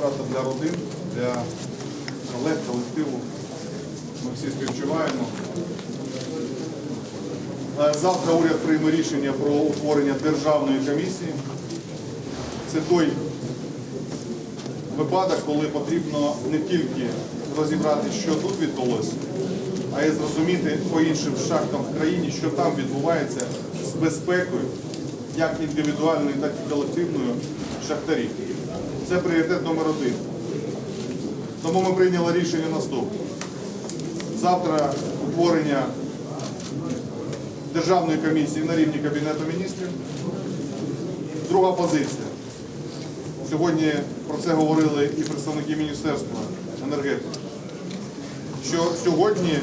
втрата для родин, для колег, колективу. Ми всі співчуваємо. Е, Завтра уряд прийме рішення про утворення державної комісії. Це той випадок, коли потрібно не тільки розібрати, що тут відбулося, а й зрозуміти по іншим шахтам в країні, що там відбувається з безпекою, як індивідуальною, так і колективною шахтарів. Це пріоритет номер один. Тому ми прийняли рішення наступне. Завтра утворення державної комісії на рівні Кабінету міністрів. Друга позиція. Сьогодні про це говорили і представники Міністерства енергетики, що сьогодні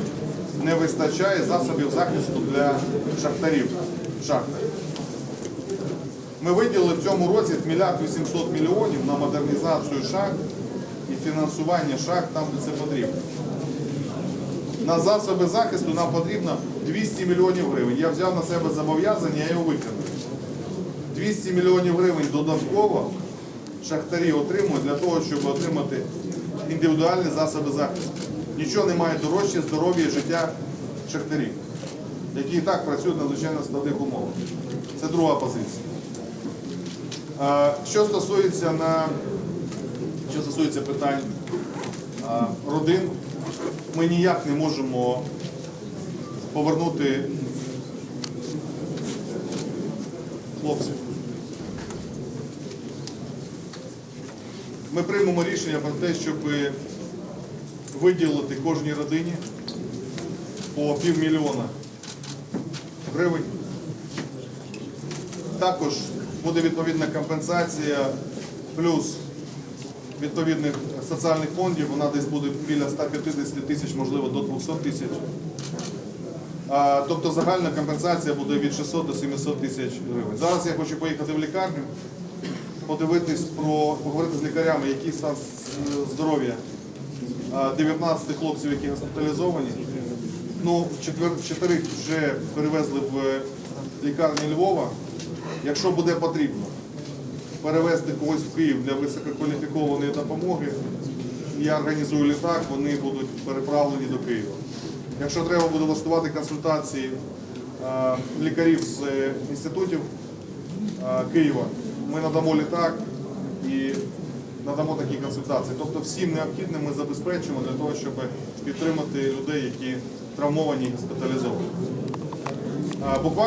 не вистачає засобів захисту для шахтарів. шахтарів. Ми виділили в цьому році мільярд 800 мільйонів на модернізацію шахт і фінансування шахт там, де це потрібно. На засоби захисту нам потрібно 200 мільйонів гривень. Я взяв на себе зобов'язання, я його виконую. 200 мільйонів гривень додатково шахтарі отримують для того, щоб отримати індивідуальні засоби захисту. Нічого немає дорожче здоров'я і життя шахтарів, які і так працюють на надзвичайно складних умовах. Це друга позиція. Що стосується на що стосується питань родин, ми ніяк не можемо повернути хлопців. Ми приймемо рішення про те, щоб виділити кожній родині по півмільйона гривень. Також буде відповідна компенсація плюс відповідних соціальних фондів, вона десь буде біля 150 тисяч, можливо, до 200 тисяч. Тобто загальна компенсація буде від 600 до 700 тисяч гривень. Зараз я хочу поїхати в лікарню, подивитись про поговорити з лікарями, який стан здоров'я 19 хлопців, які госпіталізовані. Ну, чотирьох вже перевезли в лікарні Львова. Якщо буде потрібно перевезти когось в Київ для висококваліфікованої допомоги, я організую літак, вони будуть переправлені до Києва. Якщо треба буде влаштувати консультації е, лікарів з е, інститутів е, Києва, ми надамо літак і надамо такі консультації. Тобто всім необхідним ми забезпечимо для того, щоб підтримати людей, які травмовані і госпіталізовані. Буквально